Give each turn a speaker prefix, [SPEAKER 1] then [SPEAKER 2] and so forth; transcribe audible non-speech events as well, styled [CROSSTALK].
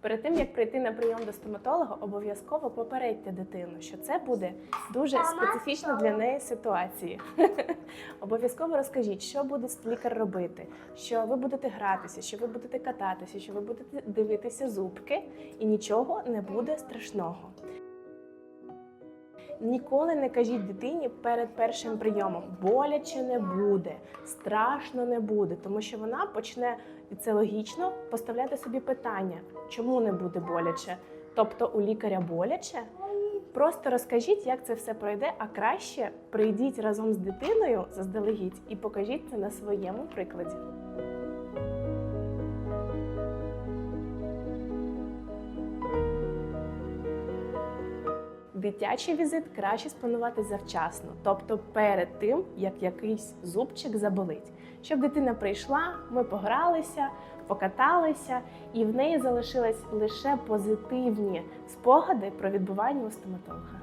[SPEAKER 1] Перед тим як прийти на прийом до стоматолога, обов'язково попередьте дитину, що це буде дуже специфічна для неї ситуація. [LAUGHS] Обов'язково розкажіть, що буде лікар робити, що ви будете гратися, що ви будете кататися, що ви будете дивитися зубки, і нічого не буде страшного. Ніколи не кажіть дитині перед першим прийомом боляче не буде, страшно не буде, тому що вона почне і це логічно поставляти собі питання, чому не буде боляче. Тобто у лікаря боляче. Просто розкажіть, як це все пройде, а краще прийдіть разом з дитиною заздалегідь і покажіть це на своєму прикладі. Дитячий візит краще спланувати завчасно, тобто перед тим, як якийсь зубчик заболить. Щоб дитина прийшла, ми погралися, покаталися, і в неї залишились лише позитивні спогади про відбування у стоматолога.